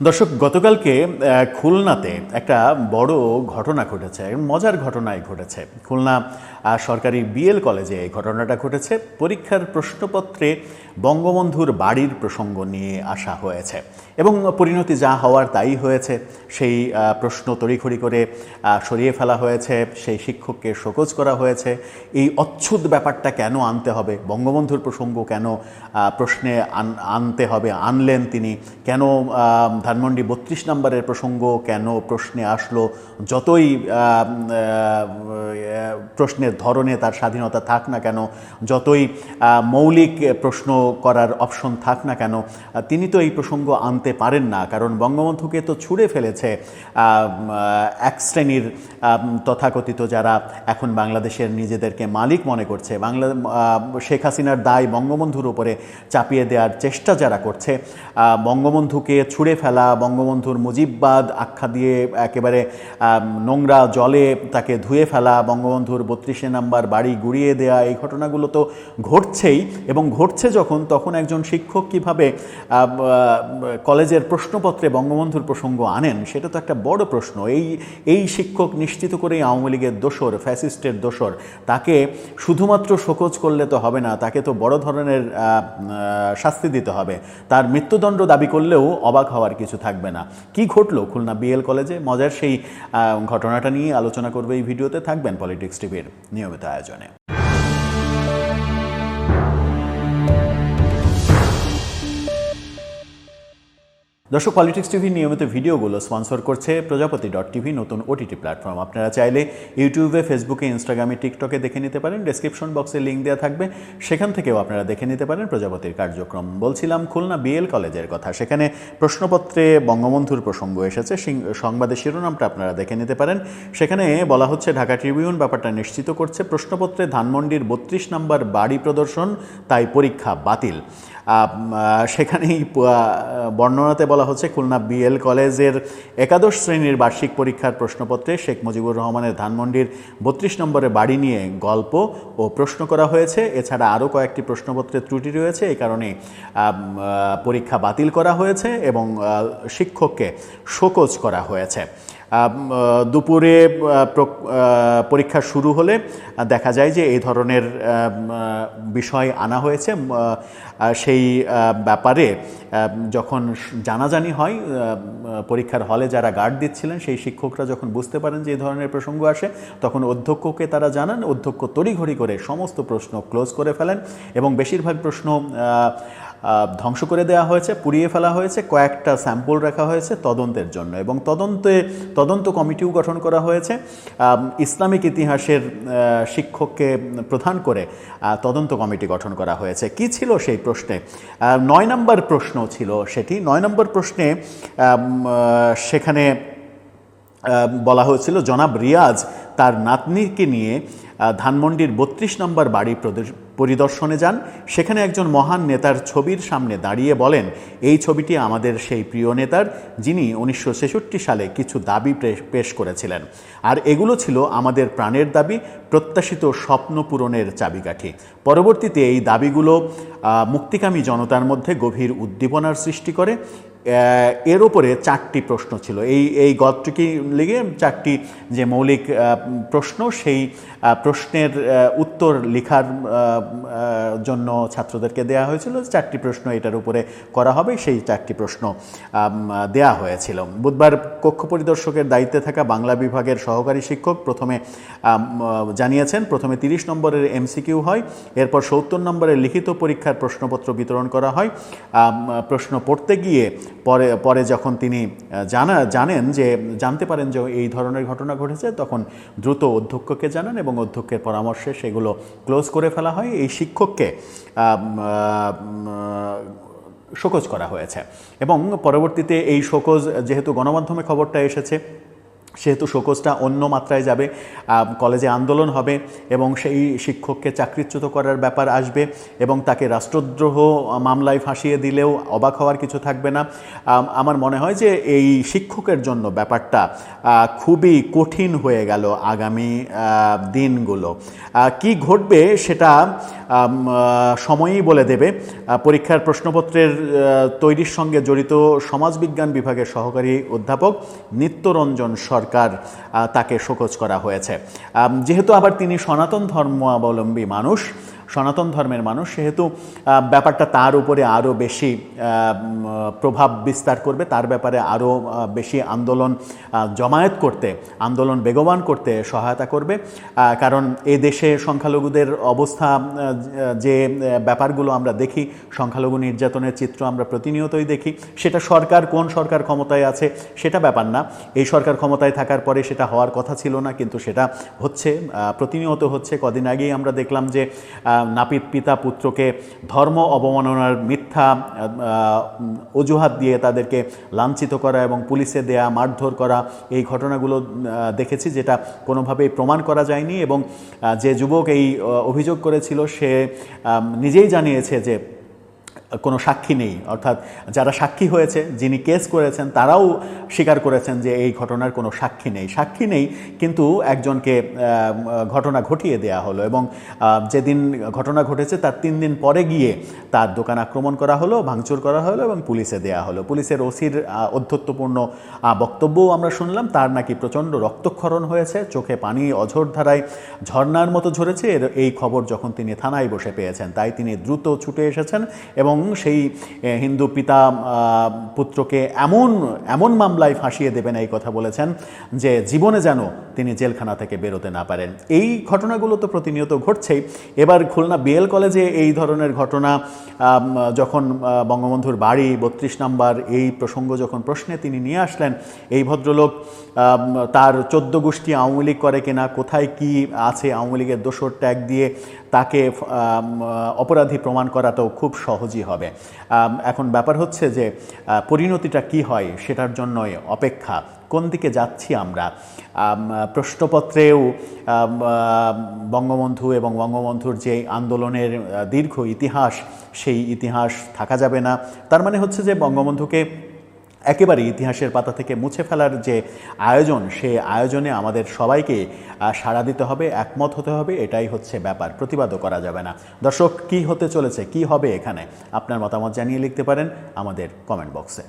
দর্শক গতকালকে খুলনাতে একটা বড় ঘটনা ঘটেছে মজার ঘটনাই ঘটেছে। খুলনা সরকারি বিএল কলেজে এই ঘটনাটা ঘটেছে। পরীক্ষার প্রশ্নপত্রে বঙ্গবন্ধুর বাড়ির প্রসঙ্গ নিয়ে আসা হয়েছে এবং পরিণতি যা হওয়ার তাই হয়েছে, সেই প্রশ্ন তড়িঘড়ি করে সরিয়ে ফেলা হয়েছে, সেই শিক্ষককে শোকজ করা হয়েছে। এই অচ্ছুত ব্যাপারটা কেন আনতে হবে? বঙ্গবন্ধুর প্রসঙ্গ কেন প্রশ্নে আনতে হবে, আনলেন তিনি? কেন ধানমন্ডি বত্রিশ নম্বরের প্রসঙ্গ কেন প্রশ্নে আসলো? যতই প্রশ্নের ধরনে তার স্বাধীনতা থাক না কেন, যতই মৌলিক প্রশ্ন করার অপশন থাক না কেন, তিনি তো এই প্রসঙ্গ আনতে পারেন না। কারণ বঙ্গবন্ধুকে তো ছুঁড়ে ফেলেছে এক শ্রেণির তথাকথিত যারা এখন বাংলাদেশের নিজেদেরকে মালিক মনে করছে। বাংলা শেখ হাসিনার দায় বঙ্গবন্ধুর উপরে চাপিয়ে দেওয়ার চেষ্টা যারা করছে বঙ্গবন্ধুকে ছুঁড়ে ফেলা, বঙ্গবন্ধুর মুজিববাদ আখ্যা দিয়ে একেবারে নোংরা জলে তাকে ধুয়ে ফেলা, বঙ্গবন্ধুর বত্রিশে নাম্বার বাড়ি গুড়িয়ে দেয়া, এই ঘটনাগুলো তো ঘটছেই এবং ঘটছে যখন, তখন একজন শিক্ষক কীভাবে কলেজের প্রশ্নপত্রে বঙ্গবন্ধুর প্রসঙ্গ আনেন, সেটা তো একটা বড় প্রশ্ন। এই এই শিক্ষক নিশ্চিত করেই আওয়ামী লীগের দোসর, ফ্যাসিস্টের দোসর। তাকে শুধুমাত্র শোকজ করলে তো হবে না, তাকে তো বড় ধরনের শাস্তি দিতে হবে। তার মৃত্যুদণ্ড দাবি করলেও অবাক হওয়ার কিছু থাকবে না। কি ঘটলো? খুলনা বিএল কলেজে মজার সেই ঘটনাটা নিয়ে আলোচনা করবে এই ভিডিওতে। থাকবেন পলিটিক্স টিভির। নিয়মিত দর্শক পলিটিক্স টিভি নিয়মিত ভিডিওগুলো স্পন্সর করছে প্রজাপতি ডট টিভি নতুন ওটিটি প্ল্যাটফর্ম আপনারা চাইলে ইউটিউবে ফেসবুকে ইনস্টাগ্রামে টিকটকে দেখে নিতে পারেন। ডেসক্রিপশন বক্সে লিঙ্ক দেওয়া থাকবে। সেখান থেকেও আপনারা দেখে নিতে পারেন প্রজাপতির কার্যক্রম। বলছিলাম খুলনা বিএল কলেজের কথা। সেখানে প্রশ্নপত্রে বঙ্গবন্ধুর প্রসঙ্গ এসেছে। সংবাদের শিরোনামটা আপনারা দেখে নিতে পারেন। সেখানে বলা হচ্ছে, ঢাকা ট্রিবিউন ব্যাপারটা নিশ্চিত করছে, প্রশ্নপত্রে ধানমন্ডির বত্রিশ নম্বর বাড়ি প্রদর্শন, তাই পরীক্ষা বাতিল। সেখানেই বর্ণনাতে বলা হচ্ছে, খুলনা বিএল কলেজের একাদশ শ্রেণির বার্ষিক পরীক্ষার প্রশ্নপত্রে শেখ মুজিবুর রহমানের ধানমন্ডির বত্রিশ নম্বরে বাড়ি নিয়ে গল্প ও প্রশ্ন করা হয়েছে। এছাড়া আরও কয়েকটি প্রশ্নপত্রে ত্রুটি রয়েছে, এই কারণে পরীক্ষা বাতিল করা হয়েছে এবং শিক্ষককে শোকজ করা হয়েছে। দুপুরে পরীক্ষা শুরু হলে দেখা যায় যে এই ধরনের বিষয় আনা হয়েছে। সেই ব্যাপারে যখন জানাজানি হয় পরীক্ষার হলে যারা গার্ড দিচ্ছিলেন, সেই শিক্ষকরা যখন বুঝতে পারেন যে এই ধরনের প্রসঙ্গ আসে, তখন অধ্যক্ষকে তারা জানান, অধ্যক্ষ তড়িঘড়ি করে সমস্ত প্রশ্ন ক্লোজ করে ফেলেন এবং বেশিরভাগ প্রশ্ন ধ্বংস করে দেওয়া হয়েছে, পুড়িয়ে ফেলা হয়েছে, কয়েকটা স্যাম্পল রাখা হয়েছে তদন্তের জন্য এবং তদন্তে, তদন্ত কমিটিও গঠন করা হয়েছে। ইসলামিক ইতিহাসের শিক্ষককে প্রধান করে তদন্ত কমিটি গঠন করা হয়েছে। কি ছিল সেই প্রশ্নে? নয় নম্বর প্রশ্ন ছিল সেটি। নয় নম্বর প্রশ্নে সেখানে বলা হয়েছিল, জনাব রিয়াজ তার নাতনিকে নিয়ে ধানমন্ডির বত্রিশ নম্বর বাড়ি পরিদর্শনে যান। সেখানে একজন মহান নেতার ছবির সামনে দাঁড়িয়ে বলেন, এই ছবিটি আমাদের সেই প্রিয় নেতার, যিনি উনিশশো ছেষট্টি সালে কিছু দাবি পেশ করেছিলেন। আর এগুলো ছিল আমাদের প্রাণের দাবি, প্রত্যাশিত স্বপ্ন পূরণের চাবিকাঠি। পরবর্তীতে এই দাবিগুলো মুক্তিকামী জনতার মধ্যে গভীর উদ্দীপনার সৃষ্টি করে। এর ওপরে চারটি প্রশ্ন ছিল। এই এই গদটিকে লেগে চারটি যে মৌলিক প্রশ্ন, সেই প্রশ্নের উত্তর লেখার জন্য ছাত্রদেরকে দেয়া হয়েছিল চারটি প্রশ্ন এটার উপরে করা হবে, সেই চারটি প্রশ্ন দেয়া হয়েছিল। বুধবার কক্ষ পরিদর্শকের দায়িত্বে থাকা বাংলা বিভাগের সহকারী শিক্ষক প্রথমে জানিয়েছেন, প্রথমে তিরিশ নম্বরের এমসিকিউ হয়, এরপর সত্তর নম্বরের লিখিত পরীক্ষার প্রশ্নপত্র বিতরণ করা হয়। প্রশ্ন পড়তে গিয়ে পরে পরে যখন তিনি জানা, জানেন যে, জানতে পারেন যে এই ধরনের ঘটনা ঘটেছে, তখন দ্রুত অধ্যক্ষকে জানান এবং অধ্যক্ষের পরামর্শে সেগুলো ক্লোজ করে ফেলা হয়। এই শিক্ষককে শোকজ করা হয়েছে। এবং পরবর্তীতে এই শোকজ যেহেতু গণমাধ্যমে খবরটা এসেছে সেহেতু শোকজটা অন্য মাত্রায় যাবে কলেজে আন্দোলন হবে এবং সেই শিক্ষককে চাকরিচ্যুত করার ব্যাপার আসবে এবং তাকে রাষ্ট্রদ্রোহ মামলায় ফাঁসিয়ে দিলেও অবাক হওয়ার কিছু থাকবে না। আমার মনে হয় যে এই শিক্ষকের জন্য ব্যাপারটা খুবই কঠিন হয়ে গেল আগামী দিনগুলো। কি ঘটবে সেটা সময়ই বলে দেবে। পরীক্ষার প্রশ্নপত্রের তৈরির সঙ্গে জড়িত সমাজবিজ্ঞান বিভাগের সহকারী অধ্যাপক নিত্যরঞ্জন সরকার তাকে শোকজ করা হয়েছে। যেহেতু আবার তিনি সনাতন ধর্মাবলম্বী মানুষ সনাতন ধর্মের মানুষ, সেহেতু ব্যাপারটা তার উপরে আরও বেশি প্রভাব বিস্তার করবে, তার ব্যাপারে আরও বেশি আন্দোলন জমায়েত করতে, আন্দোলন বেগবান করতে সহায়তা করবে। কারণ এ দেশে সংখ্যালঘুদের অবস্থা যে ব্যাপারগুলো আমরা দেখি, সংখ্যালঘু নির্যাতনের চিত্র আমরা প্রতিনিয়তই দেখি, সেটা সরকার কোন সরকার ক্ষমতায় আছে, সেটা ব্যাপার না। এই সরকার ক্ষমতায় থাকার পরে সেটা হওয়ার কথা ছিল না, কিন্তু সেটা হচ্ছে প্রতিনিয়ত হচ্ছে। কদিন আগেই আমরা দেখলাম যে নাপিত পিতা পুত্রকে ধর্ম অবমাননার মিথ্যা অজুহাত দিয়ে তাদেরকে লাঞ্ছিত করা এবং পুলিশে দেয়া, মারধর করা এই ঘটনাগুলো দেখেছি যেটা কোনোভাবেই প্রমাণ করা যায়নি এবং যে যুবক এই অভিযোগ করেছিল সে নিজেই জানিয়েছে যে কোনো সাক্ষী নেই। অর্থাৎ যারা সাক্ষী হয়েছে, যিনি কেস করেছেন, তারাও স্বীকার করেছেন যে এই ঘটনার কোনো সাক্ষী নেই। সাক্ষী নেই, কিন্তু একজনকে ঘটনা ঘটিয়ে দেয়া হলো এবং যেদিন ঘটনা ঘটেছে, তার তিন দিন পরে গিয়ে তার দোকান আক্রমণ করা হলো, ভাঙচুর করা হলো এবং পুলিশে দেয়া হলো। পুলিশের ওসির অধ্যত্বপূর্ণ বক্তব্যও আমরা শুনলাম। তার নাকি প্রচণ্ড রক্তক্ষরণ হয়েছে, চোখে পানি, অঝোর ধারায় ঝর্ণার মতো ঝরেছে। এই খবর যখন তিনি থানায় বসে পেয়েছেন, তাই তিনি দ্রুত ছুটে এসেছেন এবং সেই হিন্দু পিতা পুত্রকে এমন এমন মামলায় ফাঁসিয়ে দেবেন এই কথা বলেছেন যে জীবনে যেন তিনি জেলখানা থেকে বেরোতে না পারেন। এই ঘটনাগুলো তো প্রতিনিয়ত ঘটছেই। এবার খুলনা বিএল কলেজে এই ধরনের ঘটনা যখন বঙ্গবন্ধুর বাড়ি বত্রিশ নাম্বার এই প্রসঙ্গ যখন প্রশ্নে তিনি নিয়ে আসলেন, এই ভদ্রলোক তার চোদ্দ গোষ্ঠী আওয়ামী লীগ করে কিনা, কোথায় কি আছে আওয়ামী লীগের দোসর ট্যাগ দিয়ে তাকে অপরাধী প্রমাণ করাটাও খুব সহজই হবে। এখন ব্যাপার হচ্ছে যে পরিণতিটা কি হয় সেটার জন্যই অপেক্ষা। কোন দিকে যাচ্ছি আমরা? প্রশ্নপত্রেও বঙ্গবন্ধু এবং বঙ্গবন্ধুর যে আন্দোলনের দীর্ঘ ইতিহাস, সেই ইতিহাস থাকা যাবে না। তার মানে হচ্ছে যে, বঙ্গবন্ধুকে একেবারে ইতিহাসের পাতা থেকে মুছে ফেলার যে আয়োজন, সে আয়োজনে আমাদের সবাইকে সাড়া দিতে হবে, একমত হতে হবে, এটাই হচ্ছে ব্যাপার। প্রতিবাদও করা যাবে না। দর্শক, কি হতে চলেছে, কি হবে এখানে? আপনার মতামত জানিয়ে লিখতে পারেন আমাদের কমেন্ট বক্সে